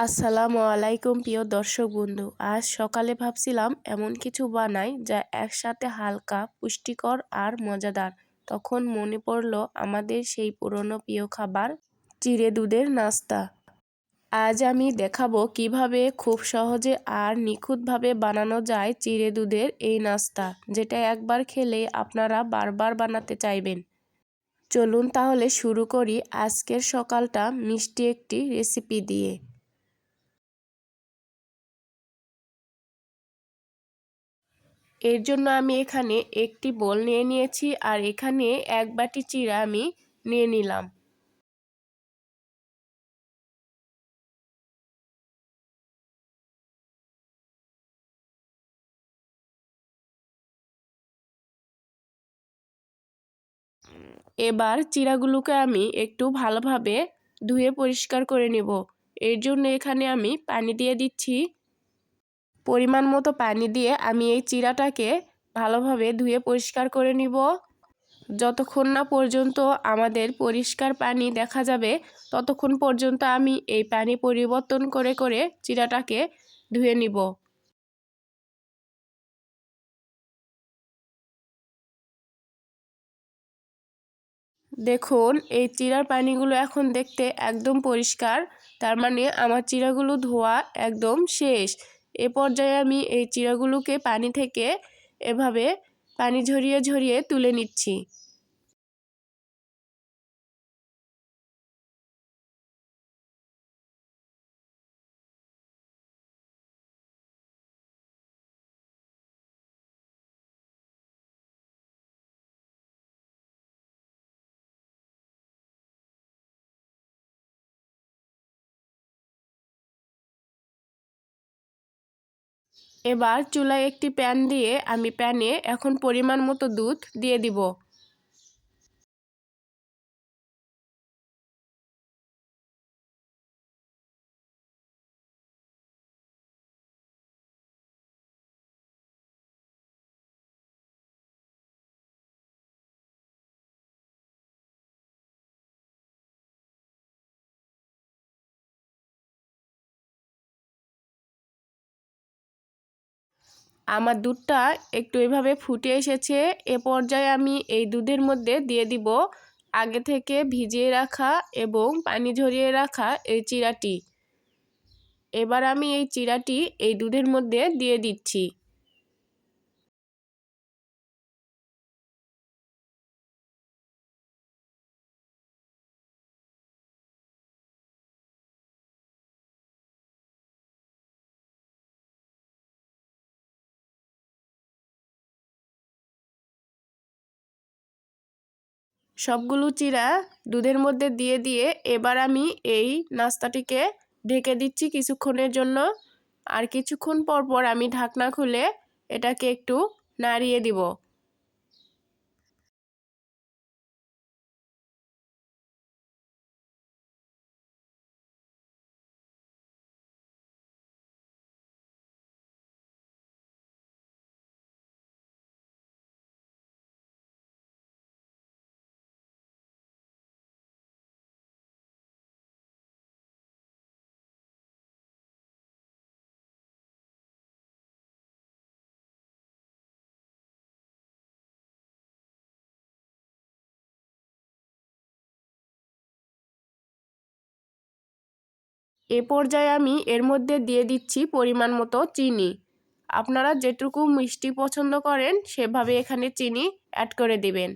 আসসালামু আলাইকুম, প্রিয় দর্শক বন্ধু। আজ সকালে ভাবছিলাম এমন কিছু বানাই যা একসাথে হালকা, পুষ্টিকর আর মজাদার। তখন মনে পড়ল আমাদের সেই পুরনো প্রিয় খাবার, চিড়ে দুধের নাস্তা। আজ আমি দেখাবো কীভাবে খুব সহজে আর নিখুঁতভাবে বানানো যায় চিড়ে দুধের এই নাস্তা, যেটা একবার খেলে আপনারা বারবার বানাতে চাইবেন। চলুন তাহলে শুরু করি আজকের সকালটা মিষ্টি একটি রেসিপি দিয়ে। এর জন্য আমি এখানে একটি বোল নিয়ে নিয়েছি আর এখানে এক বাটি চিড়া আমি নিয়ে নিলাম। এবার চিড়াগুলোকে আমি একটু ভালোভাবে ধুয়ে পরিষ্কার করে নেব। এর জন্য এখানে আমি পানি দিয়ে দিচ্ছি। পরিমাণ মতো পানি দিয়ে আমি এই চিরাটাকে ভালোভাবে ধুয়ে পরিষ্কার করে নিব। যতক্ষণ না পর্যন্ত আমাদের পরিষ্কার পানি দেখা যাবে, ততক্ষণ পর্যন্ত আমি এই পানি পরিবর্তন করে করে চিরাটাকে ধুয়ে নিব। দেখুন, এই চিরার পানিগুলো এখন দেখতে একদম পরিষ্কার। তার মানে আমার চিরাগুলো ধোয়া একদম শেষ। এ পর্যায়ে আমি এই চিরাগুলোকে পানি থেকে এভাবে পানি ঝরিয়ে ঝরিয়ে তুলে নিচ্ছি। এবার চুলায় একটি প্যান দিয়ে আমি প্যানে এখন পরিমাণ মতো দুধ দিয়ে দিব। আমার দুধটা একটু এভাবে ফুটে এসেছে, এ পর্যায়ে আমি এই দুধের মধ্যে দিয়ে দিব আগে থেকে ভিজিয়ে রাখা এবং পানি ঝরিয়ে রাখা এই চিরাটি। এবার আমি এই চিরাটি এই দুধের মধ্যে দিয়ে দিচ্ছি। সবগুলো চিরা দুধের মধ্যে দিয়ে দিয়ে এবার আমি এই নাস্তাটিকে ঢেকে দিচ্ছি কিছুক্ষণের জন্য। আর কিছুক্ষণ পর পর আমি ঢাকনা খুলে এটাকে একটু নাড়িয়ে দিব। এ পর্যায়ে আমি এর মধ্যে দিয়ে দিচ্ছি পরিমাণ মতো চিনি। আপনারা যেটুকু মিষ্টি পছন্দ করেন, সেভাবে এখানে চিনি অ্যাড করে দিবেন।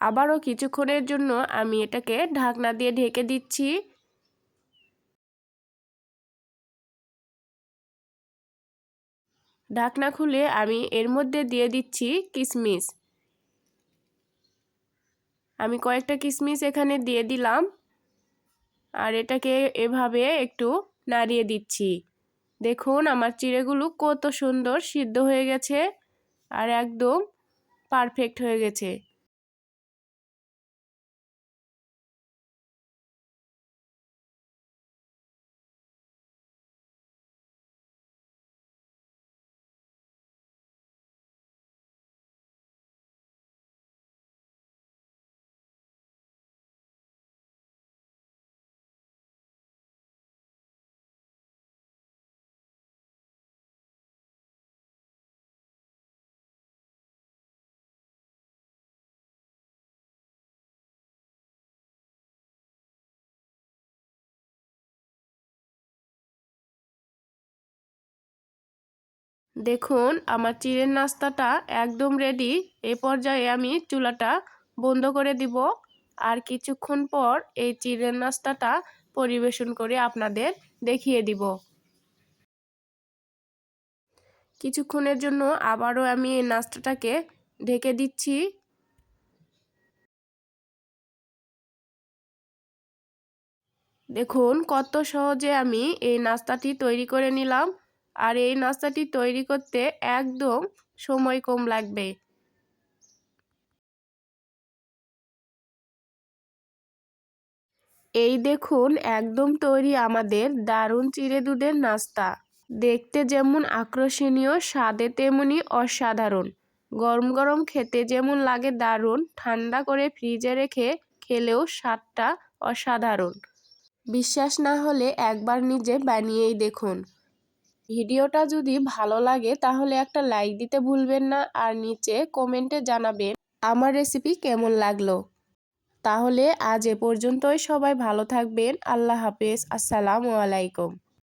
আবারও কিছুক্ষণের জন্য আমি এটাকে ঢাকনা দিয়ে ঢেকে দিচ্ছি। ঢাকনা খুলে আমি এর মধ্যে দিয়ে দিচ্ছি কিশমিশ আমি কয়েকটা কিশমিশ এখানে দিয়ে দিলাম। আর এটাকে এভাবে একটু নাড়িয়ে দিচ্ছি। দেখুন, আমার চিড়েগুলো কত সুন্দর সিদ্ধ হয়ে গেছে আর একদম পারফেক্ট হয়ে গেছে। দেখুন, আমার চিড়ের নাস্তাটা একদম রেডি এ পর্যায়ে আমি চুলাটা বন্ধ করে দিব। আর কিছুক্ষণ পর এই চিড়ের নাস্তাটা পরিবেশন করে আপনাদের দেখিয়ে দিব। কিছুক্ষণের জন্য আবারও আমি এই নাস্তাটাকে ঢেকে দিচ্ছি। দেখুন, কত সহজে আমি এই নাস্তাটি তৈরি করে নিলাম। আর এই নাস্তাটি তৈরি করতে একদম সময় কম লাগবে। এই দেখুন, একদম তৈরি আমাদের দারুণ চিড়ে দুধের নাস্তা। দেখতে যেমন আকর্ষণীয়, স্বাদে তেমনই অসাধারণ। গরম গরম খেতে যেমন লাগে দারুণ, ঠান্ডা করে ফ্রিজে রেখে খেলেও স্বাদটা অসাধারণ। বিশ্বাস না হলে একবার নিজে বানিয়েই দেখুন। ভিডিওটা যদি ভালো লাগে, তাহলে একটা লাইক দিতে ভুলবেন না আর নিচে কমেন্টে জানাবেন আমার রেসিপি কেমন লাগল। তাহলে আজ এ পর্যন্তই সবাই ভালো থাকবেন, আল্লাহ হাফেজ, আসসালামু আলাইকুম।